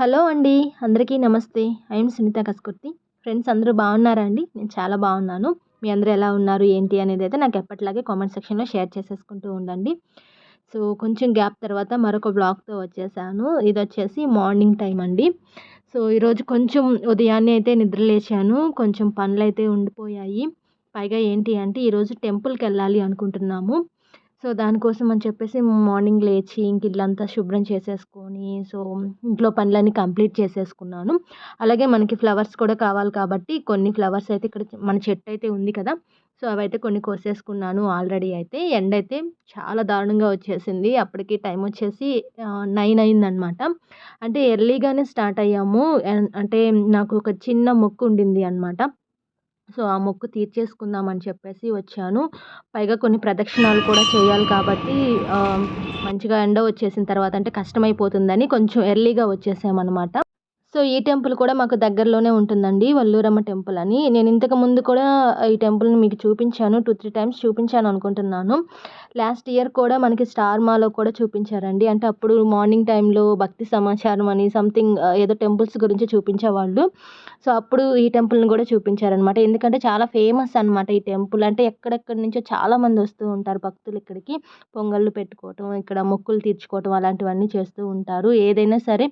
Hello అండి అందరికీ నమస్తే. ఐఎమ్ సునీత కస్కుర్తి. ఫ్రెండ్స్ అందరూ బాగున్నారా అండి? నేను చాలా బాగున్నాను. మీ అందరూ ఎలా ఉన్నారు ఏంటి అనేది అయితే నాకు ఎప్పటిలాగే కామెంట్ సెక్షన్లో షేర్ చేసేసుకుంటూ ఉండండి. సో కొంచెం గ్యాప్ తర్వాత మరొక బ్లాగ్తో వచ్చేసాను. ఇది వచ్చేసి మార్నింగ్ టైం అండి. సో ఈరోజు కొంచెం ఉదయాన్నే అయితే నిద్ర లేచాను. కొంచెం పనులు అయితే ఉండిపోయాయి. పైగా ఏంటి అంటే ఈరోజు టెంపుల్కి వెళ్ళాలి అనుకుంటున్నాము. సో దానికోసం అని చెప్పేసి మార్నింగ్ లేచి ఇంక ఇల్లంతా శుభ్రం చేసేసుకొని సో ఇంట్లో పనులన్నీ కంప్లీట్ చేసేసుకున్నాను. అలాగే మనకి ఫ్లవర్స్ కూడా కావాలి కాబట్టి కొన్ని ఫ్లవర్స్ అయితే ఇక్కడ మన చెట్టు అయితే ఉంది కదా సో అవైతే కొన్ని కోసేసుకున్నాను ఆల్రెడీ అయితే. ఎండ అయితే చాలా దారుణంగా వచ్చేసింది. అప్పటికి టైం వచ్చేసి నైన్ అయిందనమాట అంటే ఎర్లీగానే స్టార్ట్ అయ్యాము. అంటే నాకు ఒక చిన్న మొక్కు ఉండింది అనమాట సో ఆ మొక్కు తీర్చేసుకుందామని చెప్పేసి వచ్చాను. పైగా కొన్ని ప్రదక్షిణాలు కూడా చేయాలి కాబట్టి మంచిగా ఎండ వచ్చేసిన తర్వాత అంటే కష్టమైపోతుందని కొంచెం ఎర్లీగా వచ్చేసామన్నమాట. సో ఈ టెంపుల్ కూడా మాకు దగ్గరలోనే ఉంటుందండి వల్లూరమ్మ టెంపుల్ అని. నేను ఇంతకు ముందు కూడా ఈ టెంపుల్ని మీకు చూపించాను టూ త్రీ టైమ్స్ చూపించాను అనుకుంటున్నాను. లాస్ట్ ఇయర్ కూడా మనకి స్టార్ మాలో కూడా చూపించారండి. అంటే అప్పుడు మార్నింగ్ టైంలో భక్తి సమాచారం అని సంథింగ్ ఏదో టెంపుల్స్ గురించి చూపించేవాళ్ళు. సో అప్పుడు ఈ టెంపుల్ని కూడా చూపించారనమాట. ఎందుకంటే చాలా ఫేమస్ అనమాట ఈ టెంపుల్. అంటే ఎక్కడెక్కడి నుంచో చాలామంది వస్తూ ఉంటారు భక్తులు ఇక్కడికి. పొంగళ్ళు పెట్టుకోవటం ఇక్కడ మొక్కులు తీర్చుకోవటం అలాంటివన్నీ చేస్తూ ఉంటారు. ఏదైనా సరే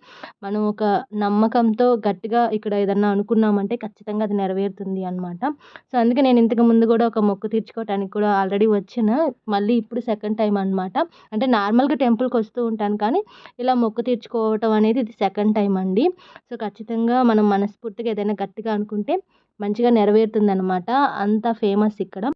మనం ఒక నమ్మ నమ్మకంతో గట్టిగా ఇక్కడ ఏదన్నా అనుకున్నామంటే ఖచ్చితంగా అది నెరవేరుతుంది అనమాట సో అందుకే నేను ఇంతకు ముందు కూడా ఒక మొక్కు తీర్చుకోవటానికి కూడా ఆల్రెడీ వచ్చిన మళ్ళీ ఇప్పుడు సెకండ్ టైం అనమాట అంటే నార్మల్గా టెంపుల్కి వస్తూ ఉంటాను కానీ ఇలా మొక్కు తీర్చుకోవటం అనేది ఇది సెకండ్ టైం అండి. సో ఖచ్చితంగా మనం మనస్ఫూర్తిగా ఏదైనా గట్టిగా అనుకుంటే మంచిగా నెరవేరుతుంది అనమాట అంత ఫేమస్ ఇక్కడ.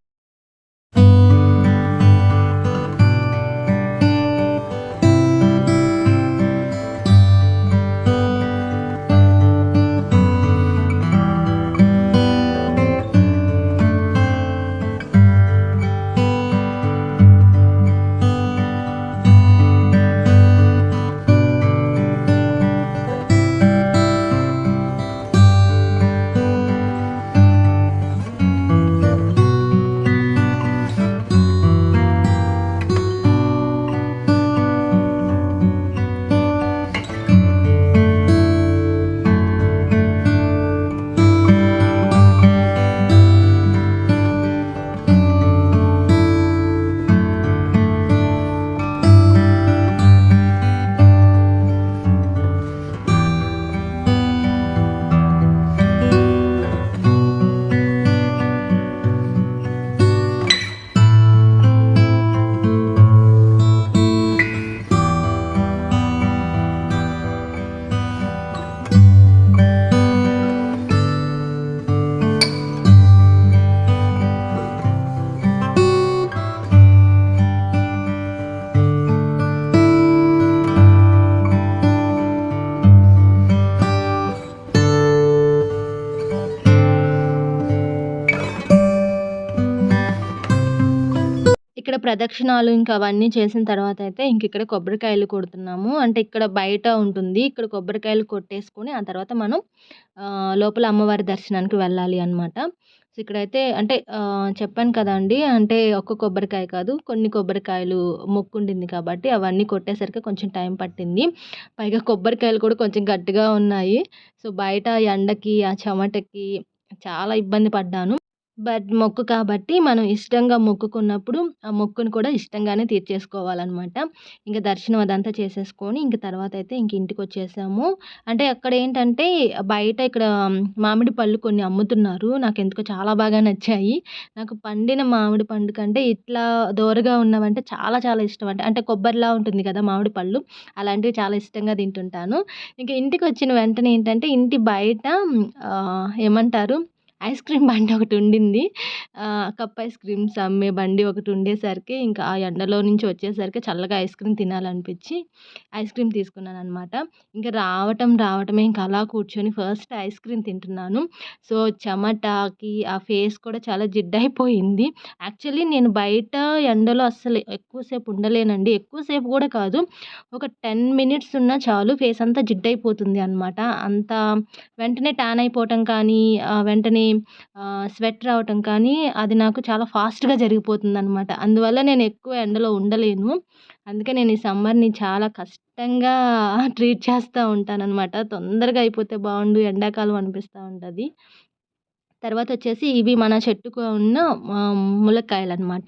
ఇక్కడ ప్రదక్షిణాలు ఇంకా అవన్నీ చేసిన తర్వాత అయితే ఇంక ఇక్కడ కొబ్బరికాయలు కొడుతున్నాము. అంటే ఇక్కడ బయట ఉంటుంది. ఇక్కడ కొబ్బరికాయలు కొట్టేసుకొని ఆ తర్వాత మనం లోపల అమ్మవారి దర్శనానికి వెళ్ళాలి అనమాట సో ఇక్కడైతే అంటే చెప్పాను కదండి. అంటే ఒక్క కొబ్బరికాయ కాదు కొన్ని కొబ్బరికాయలు మొక్కుండింది కాబట్టి అవన్నీ కొట్టేసరికి కొంచెం టైం పట్టింది. పైగా కొబ్బరికాయలు కూడా కొంచెం గట్టిగా ఉన్నాయి. సో బయట ఎండకి ఆ చెమటకి చాలా ఇబ్బంది పడ్డాను. బట్ మొక్కు కాబట్టి మనం ఇష్టంగా మొక్కుకున్నప్పుడు ఆ మొక్కుని కూడా ఇష్టంగానే తీర్చేసుకోవాలన్నమాట. ఇంకా దర్శనం అదంతా చేసేసుకొని ఇంక తర్వాత అయితే ఇంక ఇంటికి వచ్చేసాము. అంటే అక్కడ ఏంటంటే బయట ఇక్కడ మామిడి పళ్ళు కొన్ని అమ్ముతున్నారు. నాకు ఎందుకో చాలా బాగా నచ్చాయి. నాకు పండిన మామిడి పండు కంటే ఇట్లా దోరగా ఉన్నవంటే చాలా చాలా ఇష్టం. అంటే అంటే కొబ్బరిలా ఉంటుంది కదా మామిడి పళ్ళు. అలాంటివి చాలా ఇష్టంగా తింటుంటాను. ఇంకా ఇంటికి వచ్చిన వెంటనే ఏంటంటే ఇంటి బయట ఏమంటారు? ఐస్ క్రీమ్ బండి ఒకటి ఉండింది. కప్ ఐస్ క్రీమ్స్ అమ్మే బండి ఒకటి ఉండేసరికి ఇంకా ఆ ఎండలో నుంచి వచ్చేసరికి చల్లగా ఐస్ క్రీమ్ తినాలనిపించి ఐస్ క్రీమ్ తీసుకున్నాను అనమాట ఇంకా రావటం రావటమే ఇంకా అలా కూర్చొని ఫస్ట్ ఐస్ క్రీమ్ తింటున్నాను. సో చెమటకి ఆ ఫేస్ కూడా చాలా జిడ్డైపోయింది. యాక్చువల్లీ నేను బయట ఎండలో అస్సలు ఎక్కువసేపు ఉండలేనండి. ఎక్కువసేపు కూడా కాదు ఒక టెన్ మినిట్స్ ఉన్నా చాలు ఫేస్ అంతా జిడ్డైపోతుంది అనమాట అంత వెంటనే ట్యాన్ అయిపోవటం కానీ వెంటనే స్వెట్ రావటం కానీ అది నాకు చాలా ఫాస్ట్‌గా జరిగిపోతుందనమాట. అందువల్ల నేను ఎక్కువ ఎండలో ఉండలేను. అందుకే నేను ఈ సమ్మర్‌ని చాలా కష్టంగా ట్రీట్ చేస్తా ఉంటాననమాట. తొందరగా అయిపోతే బాగుండు ఎండాకాలం అనిపిస్తూ ఉంటుంది తర్వాత వచ్చేసి ఇవి మన చెట్టుకు ఉన్న ములక్కాయలు అనమాట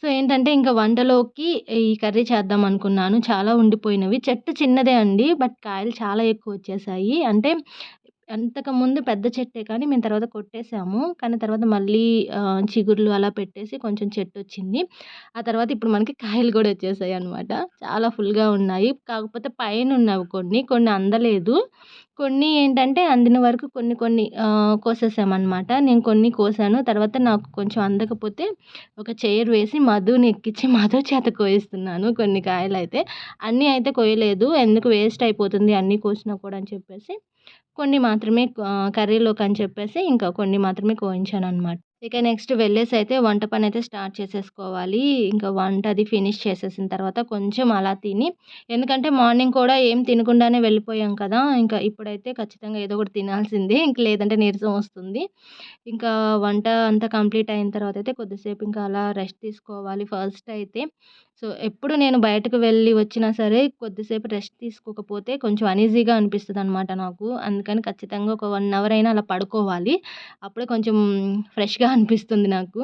సో, ఏంటంటే ఇంకా వంటలోకి ఈ కర్రీ చేద్దాం అనుకున్నాను. చాలా ఉండిపోయినవి. చెట్టు చిన్నదే అండి. బట్ కాయలు చాలా ఎక్కువ వచ్చేసాయి అంటే అంతకుముందు పెద్ద చెట్టే కానీ మేము తర్వాత కొట్టేసాము. కానీ తర్వాత మళ్ళీ చిగుర్లు అలా పెట్టేసి కొంచెం చెట్టు వచ్చింది ఆ తర్వాత ఇప్పుడు మనకి కాయలు కూడా వచ్చేసాయి అనమాట చాలా ఫుల్‌గా ఉన్నాయి. కాకపోతే పైన ఉన్నవి కొన్ని, కొన్ని అందలేదు. కొన్ని ఏంటంటే అందిన వరకు కొన్ని కొన్ని కోసేసామన్నమాట కోసేసామనమాట. నేను కొన్ని కోసాను. తర్వాత నాకు కొంచెం అందకపోతే ఒక చైర్ వేసి మధుని ఎక్కిచ్చి మధు చేత కోయిస్తున్నాను కొన్ని కాయలు అయితే అన్నీ అయితే కోయలేదు. ఎందుకు వేస్ట్ అయిపోతుంది అన్నీ కోసినా కూడా అని చెప్పేసి కొన్ని మాత్రమే కర్రీలోకి అని చెప్పేసి ఇంకా కొన్ని మాత్రమే కోయించాను అన్నమాట ఇక నెక్స్ట్ వెళ్ళేసి అయితే వంట పనైతే స్టార్ట్ చేసేసుకోవాలి. ఇంకా వంట అది ఫినిష్ చేసేసిన తర్వాత కొంచెం అలా తిని ఎందుకంటే మార్నింగ్ కూడా ఏం తినకుండానే వెళ్ళిపోయాం కదా! ఇంకా ఇప్పుడైతే ఖచ్చితంగా ఏదో ఒకటి తినాల్సిందే. ఇంక లేదంటే నీరసం వస్తుంది. ఇంకా వంట అంతా కంప్లీట్ అయిన తర్వాత అయితే కొద్దిసేపు ఇంకా అలా రెస్ట్ తీసుకోవాలి ఫస్ట్ అయితే. సో, ఎప్పుడు నేను బయటకు వెళ్ళి వచ్చినా సరే కొద్దిసేపు రెస్ట్ తీసుకోకపోతే కొంచెం అనీజీగా అనమాట నాకు. అందుకని ఖచ్చితంగా ఒక వన్ అవర్ అయినా అలా పడుకోవాలి. అప్పుడే కొంచెం ఫ్రెష్‌గా అనిపిస్తుంది నాకు.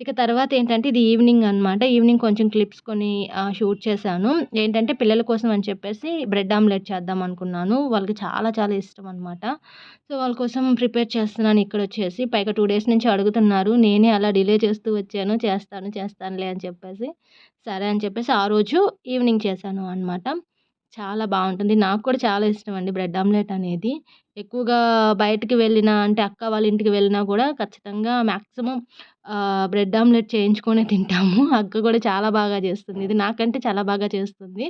ఇక తర్వాత ఏంటంటే ఇది ఈవినింగ్ అనమాట. ఈవినింగ్ కొంచెం క్లిప్స్ కొన్ని షూట్ చేశాను. ఏంటంటే పిల్లల కోసం అని చెప్పేసి బ్రెడ్ ఆమ్లెట్ చేద్దాం అనుకున్నాను. వాళ్ళకి చాలా చాలా ఇష్టం అనమాట. సో, వాళ్ళ కోసం ప్రిపేర్ చేస్తున్నాను ఇక్కడ వచ్చేసి పైగా టూ డేస్ నుంచి అడుగుతున్నారు. నేనే అలా డిలే చేస్తూ వచ్చాను. చేస్తాను, చేస్తానులే అని చెప్పేసి. సరే అని చెప్పేసి ఆ రోజు ఈవినింగ్ చేశాను అనమాట. చాలా బాగుంటుంది నాకు కూడా చాలా ఇష్టం అండి బ్రెడ్ ఆమ్లెట్ అనేది. ఎక్కువగా బయటికి వెళ్ళినా అంటే అక్క వాళ్ళ ఇంటికి వెళ్ళినా కూడా ఖచ్చితంగా మ్యాక్సిమం బ్రెడ్ ఆమ్లెట్ చేయించుకొని తింటాము. అక్క కూడా చాలా బాగా చేస్తుంది. ఇది నాకంటే చాలా బాగా చేస్తుంది.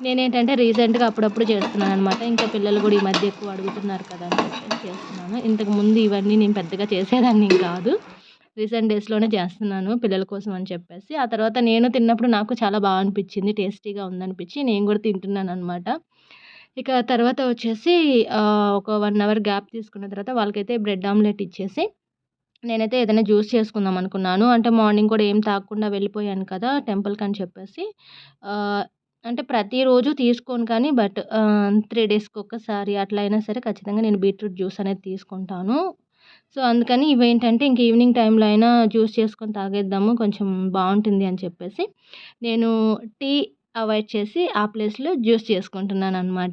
నేనేంటంటే రీసెంట్‌గా అప్పుడప్పుడు చేస్తున్నాను అనమాట ఇంకా పిల్లలు కూడా ఈ మధ్య ఎక్కువ అడుగుతున్నారు కదా! అని చెప్పేసి చేస్తున్నాను. ఇంతకుముందు ఇవన్నీ నేను పెద్దగా చేసేదాన్ని కాదు. రీసెంట్ డేస్‌లోనే చేస్తున్నాను పిల్లల కోసం అని చెప్పేసి. ఆ తర్వాత నేను తిన్నప్పుడు నాకు చాలా బాగా అనిపించింది టేస్టీగా ఉందనిపించి నేను కూడా తింటున్నాను అనమాట ఇక తర్వాత వచ్చేసి ఒక వన్ అవర్ గ్యాప్ తీసుకున్న తర్వాత వాళ్ళకైతే బ్రెడ్ ఆమ్లెట్ ఇచ్చేసి నేనైతే ఏదైనా జ్యూస్ చేసుకుందాం అనుకున్నాను. అంటే మార్నింగ్ కూడా ఏం తాగకుండా వెళ్ళిపోయాను కదా! టెంపుల్కి అని చెప్పేసి. అంటే ప్రతిరోజు తీసుకోను కానీ బట్ త్రీ డేస్‌కి ఒక్కసారి అట్లా అయినా సరే ఖచ్చితంగా నేను బీట్రూట్ జ్యూస్ అనేది తీసుకుంటాను. సో, అందుకని ఇవేంటంటే ఇంక ఈవినింగ్ టైంలో అయినా జ్యూస్ చేసుకొని తాగేద్దాము కొంచెం బాగుంటుంది అని చెప్పేసి నేను టీ అవాయిడ్ చేసి ఆ ప్లేస్‌లో జ్యూస్ చేసుకుంటున్నాను చేసుకుంటున్నాననమాట.